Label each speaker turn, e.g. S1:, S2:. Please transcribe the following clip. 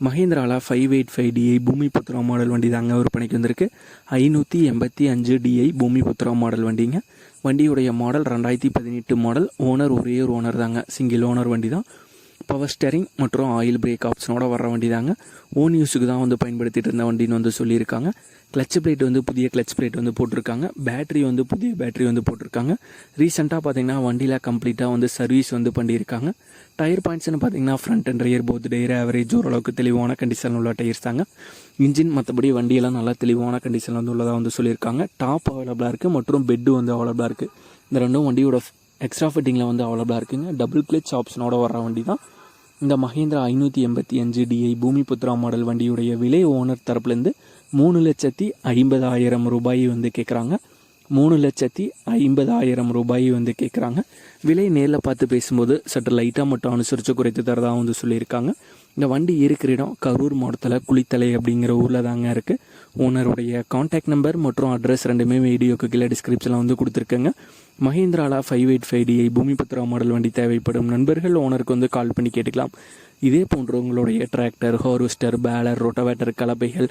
S1: மஹேந்திராவில் five eight five DI Bhoomi Putra model வண்டி தாங்க விற்பனைக்கு வந்திருக்கு. ஐநூற்றி எண்பத்தி அஞ்சு டிஐ பூமி புத்திரா மாடல் வண்டிங்க. வண்டியுடைய மாடல் ரெண்டாயிரத்தி பதினெட்டு மாடல். ஓனர் ஒரே ஒரு ஓனர் தாங்க. சிங்கிள் ஓனர் வண்டி தான் பவர் ஸ்டேரிங் மற்றும் ஆயில் பிரேக் ஆப்ஷனோட வர வண்டி தாங்க ஓன் யூஸுக்கு தான் வந்து பயன்படுத்திட்டு இருந்த வண்டின்னு வந்து சொல்லியிருக்காங்க. கிளச் பிளேட் வந்து புதிய கிளச் பிளேட் வந்து போட்டிருக்காங்க. பேட்டரி வந்து புதிய பேட்டரி வந்து போட்டிருக்காங்க. ரீசெண்டாக பார்த்தீங்கன்னா வண்டியில் கம்ப்ளீட்டாக வந்து சர்வீஸ் வந்து பண்ணியிருக்காங்க. டயர் பாயிண்ட்ஸ்னு பார்த்தீங்கன்னா front and rear both tyre average ஓரளவுக்கு தெளிவான கண்டிஷன் உள்ள டயர்ஸ் தாங்க. இன்ஜின் மற்றபடி வண்டியெல்லாம் நல்லா தெளிவான கண்டிஷன் வந்து உள்ளதாக வந்து சொல்லியிருக்காங்க. டாப் அவைலபிளாக இருக்குது மற்றும் பெட்டு வந்து அவைலபிளாக இருக்குது இந்த ரெண்டும் வண்டியோட எக்ஸ்ட்ரா ஃபிட்டிங்கில் வந்து அவைலபிளாக இருக்குங்க. டபுள் கிளச் ஆப்ஷனோட வர வண்டி தான் இந்த மஹேந்திரா ஐநூற்றி எண்பத்தி அஞ்சு டிஐ பூமி புத்ரா மாடல் வண்டியுடைய விலை ஓனர் தரப்புலேருந்து மூணு லட்சத்தி ஐம்பதாயிரம் ரூபாய் வந்து கேட்குறாங்க மூணு லட்சத்தி ஐம்பதாயிரம் ரூபாய் வந்து கேட்குறாங்க விலை நேரில் பார்த்து பேசும்போது சற்று லைட்டாக மட்டும் அனுசரித்து குறைத்து தரதாக வந்து சொல்லியிருக்காங்க. இந்த வண்டி இருக்கிற இடம் கரூர் மாவட்டத்தில் குளித்தலை அப்படிங்கிற ஊரில் தாங்க இருக்குது ஓனருடைய காண்டாக்ட் நம்பர் மற்றும் அட்ரஸ் ரெண்டுமே வீடியோக்கு கீழே டிஸ்கிரிப்ஷனில் வந்து கொடுத்துருக்கேங்க. மஹேந்திராலா five eight five DI Bhoomi model வண்டி தேவைப்படும் நண்பர்கள் ஓனருக்கு வந்து கால் பண்ணி கேட்டுக்கலாம். இதே போன்ற உங்களுடைய டிராக்டர் ஹார்வெஸ்டர் பேலர் ரொட்டவேட்டர் கலப்பைகள்